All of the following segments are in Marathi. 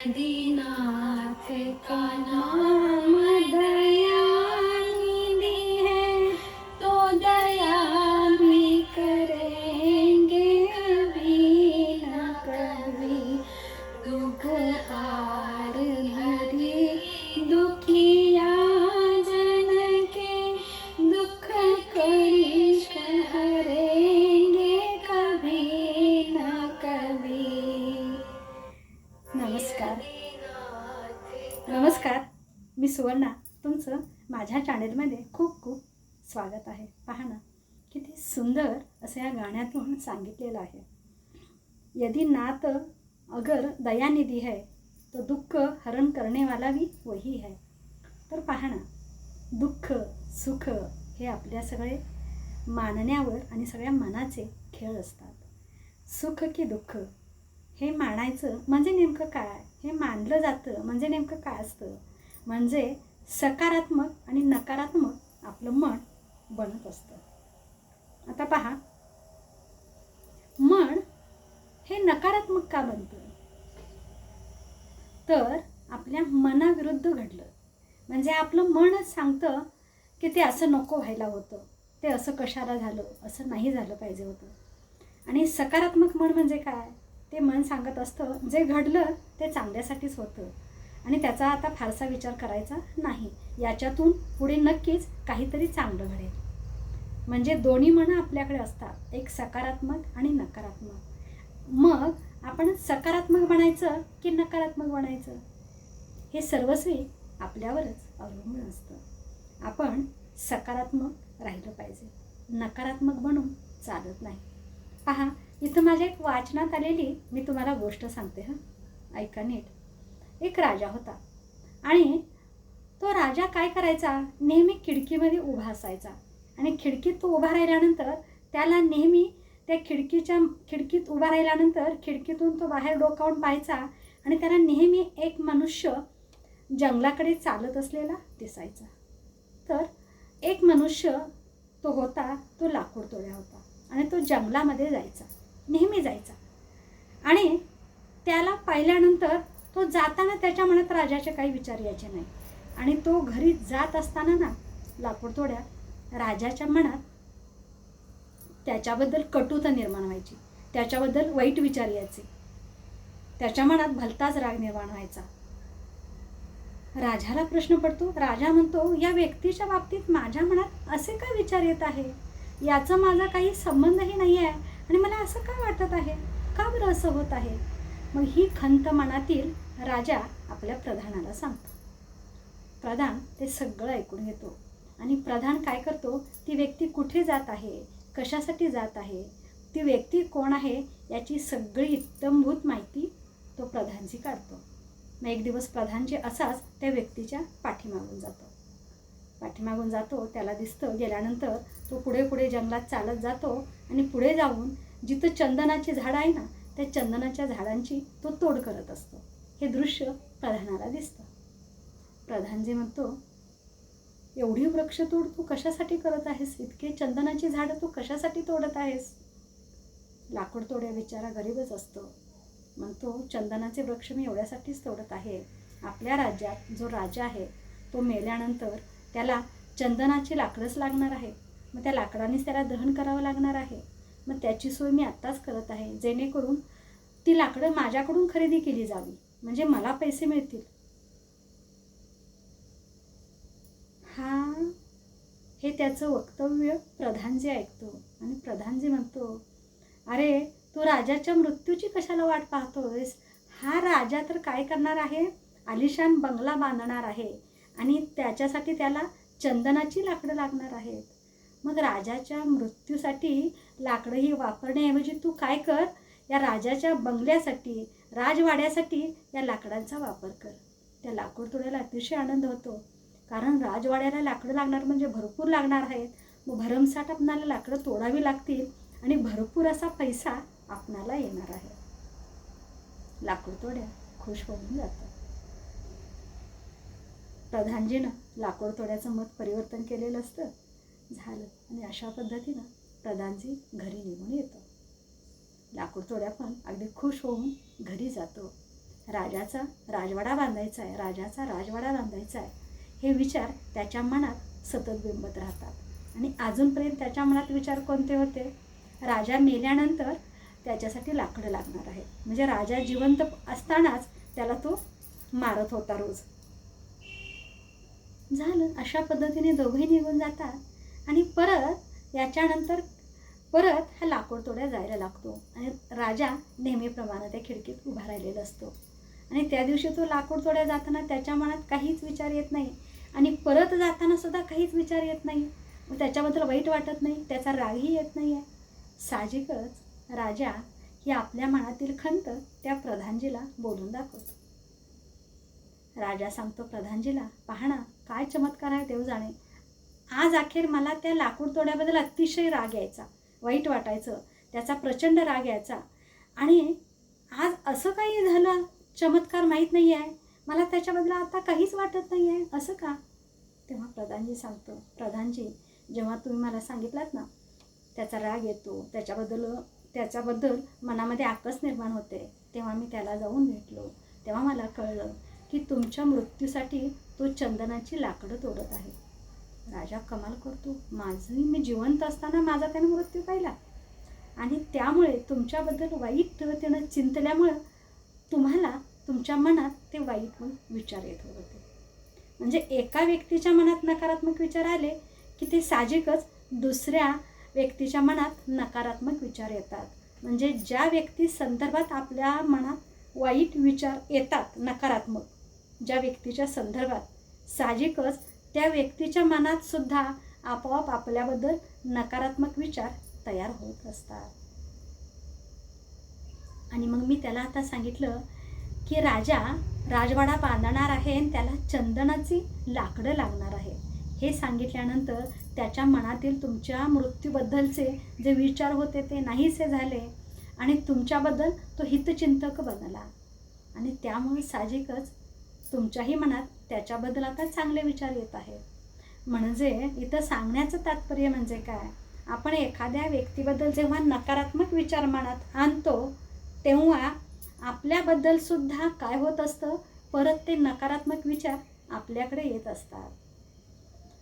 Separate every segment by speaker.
Speaker 1: दीनाथ का नाम तुमचं माझ्या चॅनेलमध्ये खूप खूप स्वागत आहे. पहा ना किती सुंदर असं या गाण्यातून सांगितलेलं आहे. यदि नात अगर दयानिधी है तो दुःख हरण करणेवाला भी वही है. तर पहा ना दुःख सुख हे आपल्या सगळे मानण्यावर आणि सगळ्या मनाचे खेळ असतात. सुख की दुःख हे मानायचं म्हणजे नेमकं काय? हे मानलं जातं म्हणजे नेमकं काय असतं? म्हणजे सकारात्मक आणि नकारात्मक आपलं मन बनत असतं. आता पहा. मन हे नकारात्मक का बनतं? तर आपल्या मनाविरुद्ध घडलं. म्हणजे आपलं मनच सांगतं की ते असं नको व्हायला होतं. ते असं कशाला झालं? असं नाही झालं पाहिजे होतं. आणि सकारात्मक मन म्हणजे काय? ते मन सांगत असतं जे घडलं ते चांगल्यासाठीच होतं. आणि त्याचा आता फारसा विचार करायचा नाही. याच्यातून पुढे नक्कीच काहीतरी चांगलं घडेल. म्हणजे दोन्ही मनं आपल्याकडे असतात. एक सकारात्मक आणि नकारात्मक. मग आपण सकारात्मक बनायचं की नकारात्मक बनायचं हे सर्वस्वी आपल्यावरच अवलंबून असतं. आपण सकारात्मक राहिलं पाहिजे. नकारात्मक बनून चालत नाही. पहा इथं माझ्या एक वाचनात आलेली मी तुम्हाला गोष्ट सांगते हां. ऐका नीट. एक राजा होता. आणि तो राजा काय करायचा? नेहमी खिडकीमध्ये उभा असायचा. आणि खिडकीत तो उभा राहिल्यानंतर त्याला नेहमी त्या खिडकीच्या खिडकीत उभा राहिल्यानंतर खिडकीतून तो बाहेर डोकावून पाहायचा आणि त्याला नेहमी एक मनुष्य जंगलाकडे चालत असलेला दिसायचा. तर एक मनुष्य तो होता तो लाकूड तोड्या होता आणि तो जंगलामध्ये जायचा नेहमी जायचा. आणि त्याला पाहिल्यानंतर तो जाताना त्याच्या मनात राजाचे काही विचार यायचे नाही. आणि तो घरी जात असताना ना लाकूड थोड्या राजाच्या मनात त्याच्याबद्दल कटुता निर्माण व्हायची. त्याच्याबद्दल वाईट विचार यायचे. त्याच्या मनात भलताच राग निर्माण व्हायचा. राजाला प्रश्न पडतो राजा म्हणतो या व्यक्तीच्या बाबतीत माझ्या मनात असे काय विचार येत आहे? याचा माझा काही संबंधही नाही आहे आणि मला असं का वाटत आहे? का बरं असं होत आहे? मग ही खंत मनातील राजा आपल्या प्रधानाला सांगतो. प्रधान ते सगळं ऐकून घेतो. आणि प्रधान काय करतो? ती व्यक्ती कुठे जात आहे? कशासाठी जात आहे? ती व्यक्ती कोण आहे? याची सगळी इत्तमभूत माहिती तो प्रधानजी काढतो. मग एक दिवस प्रधानजी असाच त्या व्यक्तीच्या पाठीमागून जातो. पाठीमागून जातो त्याला दिसतं गेल्यानंतर तो पुढे पुढे जंगलात चालत जातो आणि पुढे जाऊन जिथं चंदनाची झाडं आहे ना त्या चंदनाच्या झाडांची तो तोड करत असतो. हे दृश्य प्रधानाला दिसतं. प्रधानजी म्हणतो एवढी वृक्षतोड तू कशासाठी करत आहेस? इतके चंदनाची झाडं तू कशासाठी तोडत आहेस? लाकूड तोड्या बिचारा गरीबच असतो. म्हणतो चंदनाचे वृक्ष मी एवढ्यासाठीच तोडत आहे. आपल्या राज्यात जो राजा आहे तो मेल्यानंतर त्याला चंदनाची लाकडंच लागणार आहे. मग त्या लाकडानेच त्याला दहन करावं लागणार आहे. मग त्याची सोय मी आत्ताच करत आहे. जेणेकरून ती लाकडं माझ्याकडून खरेदी केली जावी. म्हणजे मला पैसे मिळतील. हा हे त्याचं वक्तव्य प्रधानजी ऐकतो आणि प्रधानजी म्हणतो अरे तू राजाच्या मृत्यूची कशाला वाट पाहतोयस? हा राजा तर काय करणार आहे? आलिशान बंगला बांधणार आहे आणि त्याच्यासाठी त्याला चंदनाची लाकडं लागणार आहेत. मग राजाच्या मृत्यूसाठी लाकडं ही वापरण्याऐवजी तू काय कर? या राजाच्या बंगल्यासाठी राजवाड्यासाठी या लाकडांचा वापर कर. त्या लाकूड तोड्याला अतिशय आनंद होतो. कारण राजवाड्याला लाकडं लागणार म्हणजे भरपूर लागणार आहेत. मग भरमसाठ आपणाला लाकडं तोडावी लागतील आणि भरपूर असा पैसा आपणाला येणार आहे. लाकूड तोड्या खुश होऊन जातात. प्रधानजीनं लाकूड तोड्याचं मत परिवर्तन केलेलं असतं. झालं. आणि अशा पद्धतीनं प्रधानजी घरी निघून येतो लाकूड तोड्या पण अगदी खुश होऊन घरी जातो. राजाचा राजवाडा बांधायचा आहे राजाचा राजवाडा बांधायचा आहे हे विचार त्याच्या मनात सतत बिंबत राहतात. आणि अजूनपर्यंत त्याच्या मनात विचार कोणते होते? राजा मेल्यानंतर त्याच्यासाठी लाकडं लागणार आहे. म्हणजे राजा जिवंत असतानाच त्याला तो मारत होता रोज. झालं. अशा पद्धतीने दोघेही निघून जातात. आणि परत याच्यानंतर परत हा लाकूड तोड्या जायला लागतो आणि राजा नेहमीप्रमाणे त्या खिडकीत उभा राहिलेला असतो. आणि त्या दिवशी तो लाकूड तोड्या जाताना त्याच्या मनात काहीच विचार येत नाही आणि परत जाताना सुद्धा काहीच विचार येत नाही. मग त्याच्याबद्दल वाईट वाटत नाही त्याचा रागही येत नाही. आहे साहजिकच राजा ही आपल्या मनातील खंत त्या प्रधानजीला बोलून दाखवतो. राजा सांगतो प्रधानजीला पाहणा काय चमत्कार आहे देव जाणे आज अखेर मला त्या लाकूड तोड्याबद्दल अतिशय राग यायचा. वाईट वाटायचं त्याचा प्रचंड राग यायचा. आणि आज असं काही झालं चमत्कार माहीत नाही आहे. मला त्याच्याबद्दल आता काहीच वाटत नाही आहे. असं का? तेव्हा प्रधानजी सांगतो प्रधानजी जेव्हा तुम्ही मला सांगितलात ना त्याचा राग येतो. त्याच्याबद्दल त्याच्याबद्दल मनामध्ये आकस निर्माण होते. तेव्हा मी त्याला जाऊन भेटलो. तेव्हा मला कळलं की तुमच्या मृत्यूसाठी तो चंदनाची लाकडं तोडत आहे. राजा कमाल करतो. माझंही मी जिवंत असताना माझा त्याने मृत्यू पाहिला. आणि त्यामुळे तुमच्याबद्दल वाईट त्यानं चिंतल्यामुळं तुम्हाला तुमच्या मनात ते वाईट मग विचार येत होते. म्हणजे एका व्यक्तीच्या मनात नकारात्मक विचार आले की ते साहजिकच दुसऱ्या व्यक्तीच्या मनात नकारात्मक विचार येतात. म्हणजे ज्या व्यक्ती संदर्भात आपल्या मनात वाईट विचार येतात नकारात्मक ज्या व्यक्तीच्या संदर्भात साहजिकच त्या व्यक्तीच्या मनात सुद्धा आपोआप आपल्याबद्दल नकारात्मक विचार तयार होत असतात. आणि मग मी त्याला आता सांगितलं की राजा राजवाडा बांधणार आहे आणि त्याला चंदनाची लाकडं लागणार आहे. हे सांगितल्यानंतर त्याच्या मनातील तुमच्या मृत्यूबद्दलचे जे विचार होते ते नाहीसे झाले आणि तुमच्याबद्दल तो हितचिंतक बनला. आणि त्यामुळे साहजिकच तुमच्याही मनात त्याच्याबद्दल आता चांगले विचार येत आहेत. म्हणजे इथं सांगण्याचं तात्पर्य म्हणजे काय? आपण एखाद्या व्यक्तीबद्दल जेव्हा नकारात्मक विचार मनात आणतो तेव्हा आपल्याबद्दल सुद्धा काय होत असतं? परत ते नकारात्मक विचार आपल्याकडे येत असतात.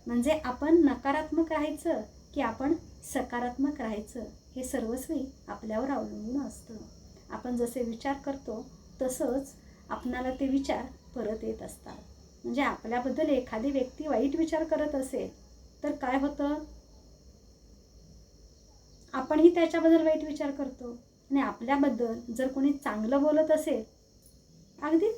Speaker 1: म्हणजे आपण नकारात्मक राहायचं की आपण सकारात्मक राहायचं हे सर्वस्वी आपल्यावर अवलंबून असतं. आपण जसे विचार करतो तसंच आपणाला ते विचार परत येत असतात. म्हणजे आपल्याबद्दल एखादी व्यक्ती वाईट विचार करत असेल तर काय होतं? आपणही त्याच्याबद्दल वाईट विचार करतो. आणि आपल्याबद्दल जर कोणी चांगलं बोलत असेल अगदी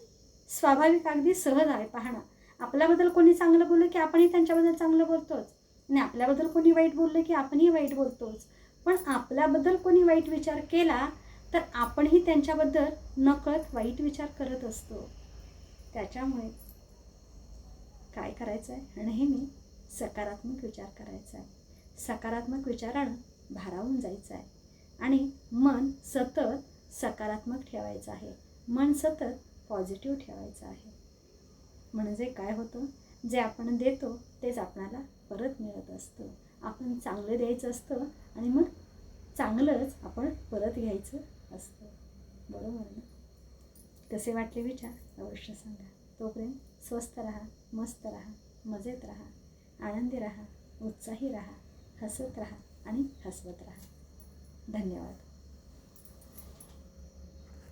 Speaker 1: स्वाभाविक अगदी सहज आहे. पाहणं आपल्याबद्दल कोणी चांगलं बोललं की आपणही त्यांच्याबद्दल चांगलं बोलतोच. आणि आपल्याबद्दल कोणी वाईट बोललं की आपणही वाईट बोलतोच. पण आपल्याबद्दल कोणी वाईट विचार केला तर आपणही त्यांच्याबद्दल नकळत वाईट विचार करत असतो. त्याच्यामुळे काय करायचं आहे? नेहमी सकारात्मक विचार करायचा आहे. सकारात्मक विचारानं भारावून जायचं आहे. आणि मन सतत सकारात्मक ठेवायचं आहे. मन सतत पॉझिटिव्ह ठेवायचं आहे. म्हणजे काय होतं? जे आपण देतो तेच आपणाला परत मिळत असतं. आपण चांगलं द्यायचं असतं आणि मग चांगलंच आपण परत घ्यायचं असतं. बरोबर ना? कसे वाटले विचार? अवश्य सांगा. तोपर्यंत स्वस्त राहा मस्त राहा मजेत राहा आनंदी राहा उत्साही राहा हसत राहा आणि हसवत राहा. धन्यवाद.